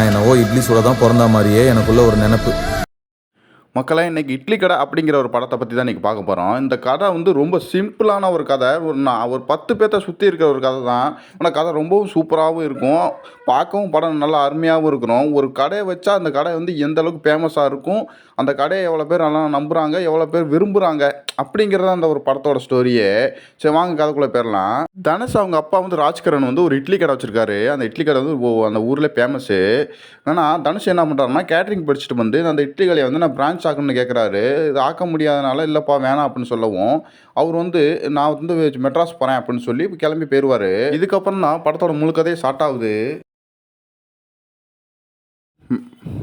நான் என்னவோ இட்லி சுட தான் பிறந்த மாதிரியே எனக்குள்ள ஒரு நினப்பு. மக்களே இன்றைக்கி இட்லி கடை அப்படிங்கிற ஒரு படத்தை பற்றி தான் இன்றைக்கி பார்க்க போகிறோம் இந்த கதை வந்து ரொம்ப சிம்பிளான ஒரு கதை. ஒரு நான் ஒரு பத்து பேர்த்த சுற்றி இருக்கிற ஒரு கதை தான். ஆனால் கதை ரொம்பவும் சூப்பராகவும் இருக்கும். பார்க்கவும் படம் நல்லா அருமையாகவும் இருக்கணும். ஒரு கடையை வச்சா அந்த கடை வந்து எந்த அளவுக்கு ஃபேமஸாக இருக்கும்? அந்த கடையை எவ்வளோ பேர் நல்லா நம்புகிறாங்க எவ்வளோ பேர் விரும்புகிறாங்க அப்படிங்கிறது அந்த ஒரு படத்தோட ஸ்டோரியே சரி வாங்க கதைக்குள்ளே போயிடலாம். தனுஷ் அவங்க அப்பா வந்து ராஜ்கரன் வந்து ஒரு இட்லி கடை வச்சுருக்காரு. அந்த இட்லி கடை வந்து அந்த ஊரில் ஃபேமஸு ஆனால் தனுஷ் என்ன பண்ணுறாருன்னா கேட்ரிங் படிச்சுட்டு வந்து அந்த இட்லி கடையை வந்து நான் பிரான்ச் ஆக்கணும்னு கேட்குறாரு இது ஆக்க முடியாதனால இல்லைப்பா வேணாம் அப்படின்னு சொல்லவும் அவர் வந்து நான் வந்து மெட்ராஸ் போகிறேன் அப்படின்னு சொல்லி கிளம்பி போயிடுவார் இதுக்கப்புறம் தான் படத்தோட முழுக்கதே ஸ்டார்ட் ஆகுது.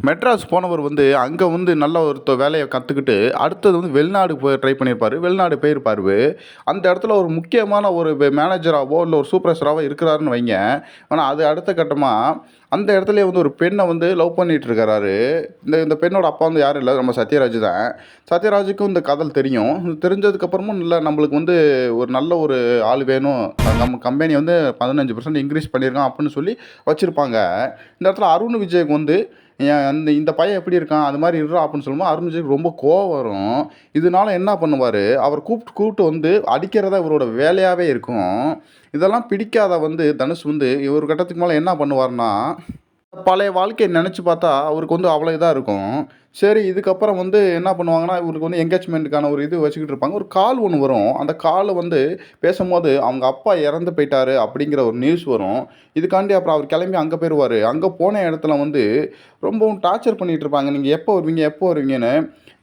மெட்ராஸ் போனவர் வந்து அங்கே வந்து நல்ல ஒரு வேலையை கற்றுக்கிட்டு அடுத்தது வந்து வெளிநாடு போய் ட்ரை பண்ணியிருப்பார் வெளிநாடு போயிருப்பார். அந்த இடத்துல ஒரு முக்கியமான ஒரு மேனேஜராகவோ இல்லை ஒரு சூப்பர்வைசராகவோ இருக்கிறாருன்னு வைங்க. ஆனால் அது அடுத்த கட்டமாக அந்த இடத்துல வந்து ஒரு பெண்ணை வந்து லவ் பண்ணிகிட்டு இருக்கிறாரு இந்த இந்த பெண்ணோட அப்பா வந்து யாரும் இல்லை. நம்ம சத்யராஜ் தான். சத்யராஜுக்கும் இந்த கதல் தெரியும். தெரிஞ்சதுக்கப்புறமும் இல்லை நம்மளுக்கு வந்து ஒரு நல்ல ஒரு ஆள் வேணும். நம்ம கம்பெனி வந்து பதினஞ்சு பர்சன்ட் இன்க்ரீஸ் பண்ணியிருக்கோம் அப்படின்னு சொல்லி வச்சுருப்பாங்க. இந்த இடத்துல அருண் விஜய்க்கு வந்து அந்த இந்த பையன் எப்படி இருக்கான் அது மாதிரி இருறா அப்படின்னு சொல்லும்போது அருண் ரொம்ப கோவம் வரும். இதனால என்ன பண்ணுவார் அவர் கூப்பிட்டு கூப்பிட்டு வந்து அடிக்கிறதா இவரோட வேலையாகவே இருக்கும். இதெல்லாம் பிடிக்காத வந்து தனுஷ் வந்து ஒரு கட்டத்துக்கு மேலே என்ன பண்ணுவார்னா பழைய வாழ்க்கையை நினச்சி பார்த்தா அவருக்கு வந்து அவ்வளோ இதாக இருக்கும். சரி இதுக்கப்புறம் வந்து என்ன பண்ணுவாங்கன்னா இவருக்கு வந்து என்கேஜ்மெண்ட்டுக்கான ஒரு இது வச்சுக்கிட்டு இருப்பாங்க. ஒரு கால் ஒன்று வரும். அந்த கால் வந்து பேசும்போது அவங்க அப்பா இறந்து போயிட்டாரு அப்படிங்கிற ஒரு நியூஸ் வரும். இதுக்காண்டி அப்புறம் அவர் கிளம்பி அங்கே போயிடுவார் அங்கே போன இடத்துல வந்து ரொம்பவும் டார்ச்சர் பண்ணிகிட்டு இருப்பாங்க. நீங்கள் எப்போ வருவீங்க எப்போ வருவீங்கன்னு.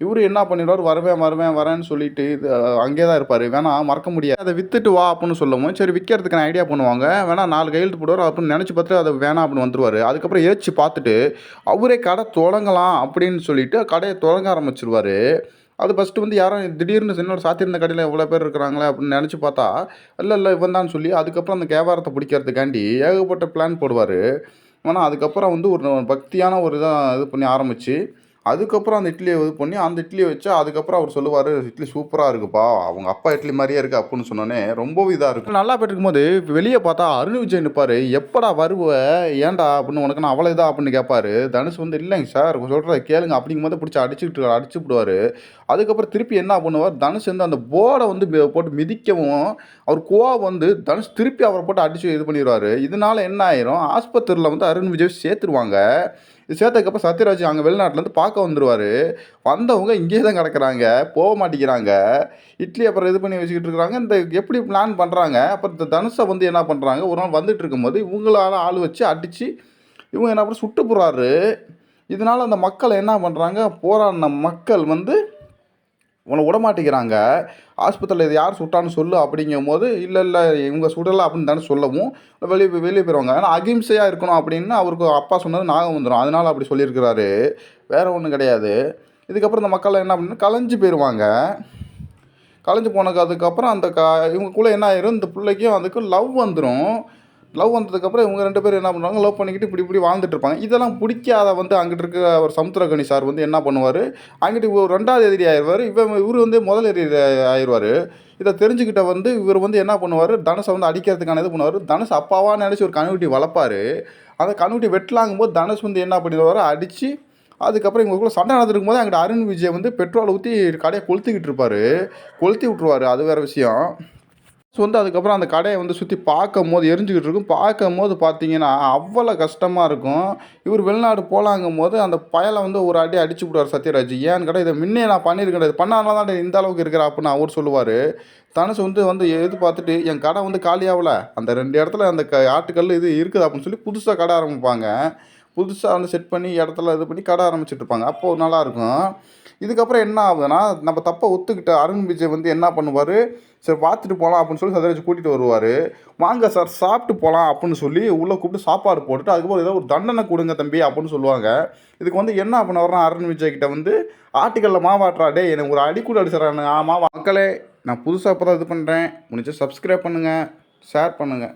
இவர் என்ன பண்ணிடுவார்? வருவேன் வருவேன் வரேன்னு சொல்லிட்டு இது, அங்கேயே தான் இருப்பார். வேணா மறக்க முடியாது. அதை விற்றுட்டு வா அப்படின்னு சொல்லவும் சரி விற்கிறதுக்கான ஐடியா பண்ணுவாங்க. வேணா நாலு கையெழுத்து போடுவார். அப்படின்னு நினச்சி பார்த்துட்டு அதை வேணாம் அப்படின்னு வந்துடுவார் அதுக்கப்புறம் ஏச்சு பார்த்துட்டு அவரே கடை தொடங்கலாம் அப்படின்னு சொல்லிட்டு கடையை தொடங்க ஆரம்பிச்சிருவாரு. அது ஃபஸ்ட்டு வந்து யாரும் திடீர்னு சின்னோட சாத்தியிருந்த கடையில் எவ்வளோ பேர் இருக்கிறாங்களே அப்படின்னு நினச்சி பார்த்தா இல்லை இல்லை இவன் தான் சொல்லி அதுக்கப்புறம் அந்த கேவாரத்தை பிடிக்கிறதுக்காண்டி ஏகப்பட்ட பிளான் போடுவார். ஆனால் அதுக்கப்புறம் வந்து ஒரு பக்தியான ஒரு இதாக இது பண்ணி ஆரம்பித்து அதுக்கப்புறம் அந்த இட்லியை இது பண்ணி அந்த இட்லியை வச்சு அதுக்கப்புறம் அவர் சொல்லுவார் இட்லி சூப்பராக இருக்குப்பா. அவங்க அப்பா இட்லி மாதிரியே இருக்குது அப்படின்னு சொன்னோன்னே ரொம்ப இதாக இருக்கும் நல்லா போயிட்டு இருக்கும்போது வெளியே பார்த்தா அருண் விஜய் நிற்பார் எப்படா வருவ? ஏன்டா? அப்படின்னு உனக்கு நான் அவ்வளோ இதாக அப்படின்னு கேட்பாரு தனுஷ் வந்து இல்லைங்க சார் சொல்கிறத கேளுங்க. அப்படிங்கும் போது பிடிச்சி அடிச்சுக்கிட்டு அடிச்சு விடுவார் அதுக்கப்புறம் திருப்பி என்ன பண்ணுவார்? தனுஷ் வந்து அந்த போர்டை வந்து போட்டு மிதிக்கவும் அவர் கோவா வந்து தனுஷ் திருப்பி அவரை போட்டு அடிச்சு இது பண்ணிடுவார் இதனால என்ன ஆயிரும்? ஆஸ்பத்திரியில் வந்து அருண் விஜய் சேர்த்துருவாங்க. இது சேர்த்ததுக்கப்புறம் சத்யராஜ் அங்கே வெளிநாட்டிலேருந்து பார்க்க வந்துடுவார் வந்தவங்க இங்கேயே தான் கிடக்குறாங்க. போக மாட்டேங்கிறாங்க. இட்லி அப்புறம் இது பண்ணி வச்சுக்கிட்டு இருக்கிறாங்க. இந்த எப்படி பிளான் பண்ணுறாங்க அப்புறம் இந்த தனுஷை வந்து என்ன பண்ணுறாங்க ஒரு நாள் வந்துட்டு இருக்கும்போது இவங்களால ஆள் வச்சு அடித்து இவங்க என்ன பண்ணுற சுட்டு போகிறாரு இதனால் அந்த மக்கள் என்ன பண்ணுறாங்க போராடின மக்கள் வந்து உன்னை விட மாட்டேங்கிறாங்க. ஆஸ்பத்திரியில் இது யார் சுட்டான்னு சொல்லு அப்படிங்கும் போது இல்லை இல்லை இவங்க சுடலை அப்படின்னு தானே சொல்லவும் வெளியே போய் வெளியே போயிடுவாங்க. ஆனால் அகிம்சையாக இருக்கணும் அப்படின்னு அவருக்கு அப்பா சொன்னது நாகம் வந்துடும் அதனால் அப்படி சொல்லியிருக்கிறாரு. வேறு ஒன்றும் கிடையாது. இதுக்கப்புறம் இந்த மக்கள் என்ன பண்ணு கலைஞ்சு போயிடுவாங்க. கலைஞ்சு போனதுக்கு அதுக்கப்புறம் அந்த க இவங்களுக்குள்ளே என்ன ஆயிரும்? இந்த பிள்ளைக்கும் அதுக்கும் லவ் வந்துடும் லவ் வந்ததுக்கப்புறம் இவங்க ரெண்டு பேரும் என்ன பண்ணுவாங்க? லவ் பண்ணிக்கிட்டு இப்படி இப்படி வாழ்ந்துட்டு இருப்பாங்க இதெல்லாம் பிடிக்காத வந்து அங்கிட்டு இருக்க ஒரு சமுத்திரகணி சார் வந்து என்ன பண்ணுவார்? அங்கிட்டு ஒரு ரெண்டாவது எதிரி ஆயிடுவார். இவன் இவர் வந்து முதல் எதிரி ஆயிடுவார். இதை தெரிஞ்சுக்கிட்ட வந்து இவர் வந்து என்ன பண்ணுவார்? தனுஷை வந்து அடிக்கிறதுக்கான இது பண்ணுவார். தனுஷ் அப்பாவான்னு நினச்சி ஒரு கணுக்குட்டி வளர்ப்பார். அந்த கணுக்குட்டி வெட்டலாங்கும் போது தனுஷ் வந்து என்ன பண்ணிடுவார்? அடித்து அதுக்கப்புறம் இவங்களுக்குள்ள சண்டை நடந்துருக்கும் போது அங்கிட்ட அருண் விஜய் வந்து பெட்ரோல் ஊற்றி கடையை கொளுத்திக்கிட்டு இருப்பார். கொளுத்தி விட்ருவாரு அது வேறு விஷயம். ஸோ வந்து அதுக்கப்புறம் அந்த கடையை வந்து சுற்றி பார்க்கும் போது எரிஞ்சுக்கிட்டு இருக்கும். பார்க்கும் போது பார்த்தீங்கன்னா அவ்வளோ கஷ்டமாக இருக்கும். இவர் வெளிநாடு போகலாங்கும் போது அந்த பயலை வந்து ஒரு அடி அடிச்சு விடுவார் சத்யராஜ். ஏன்னு கடை இதை முன்னே நான் பண்ணியிருக்கேன். இது பண்ணாலும் தான் இந்த அளவுக்கு இருக்கிற அப்படின்னு அவர் சொல்லுவார். தனுஷ் வந்து வந்து எது பார்த்துட்டு என் கடை வந்து காலியாகல. அந்த ரெண்டு இடத்துல அந்த க ஆட்டுக்கல் இது இருக்குது அப்படின்னு சொல்லி புதுசாக கடை ஆரம்பிப்பாங்க. புதுசாக வந்து செட் பண்ணி இடத்துல இது பண்ணி கடை ஆரம்பிச்சிட்ருப்பாங்க. அப்போது நல்லாயிருக்கும் இதுக்கப்புறம் என்ன ஆகுதுன்னா நம்ம தப்பை ஒத்துக்கிட்ட அருண் விஜய் வந்து என்ன பண்ணுவார்? சரி பார்த்துட்டு போகலாம் அப்படின்னு சொல்லி சத்யராஜ் கூட்டிகிட்டு வருவார். வாங்க சார் சாப்பிட்டு போகலாம் அப்படின்னு சொல்லி உள்ளே கூப்பிட்டு சாப்பாடு போட்டுட்டு அதுக்கப்புறம் ஏதோ ஒரு தண்டனை கொடுங்க தம்பி அப்படின்னு சொல்லுவாங்க. இதுக்கு வந்து என்ன பண்ண அருண் விஜய் கிட்ட வந்து ஆட்டுக்கல்ல மாவாட்டுறாடே எனக்கு ஒரு அடி கூட அடிச்சிடறானு ஆமாம் மக்களே நான் புதுசாக இப்போ தான் இது பண்ணுறேன் முடிஞ்சு சப்ஸ்கிரைப் பண்ணுங்கள் ஷேர் பண்ணுங்கள்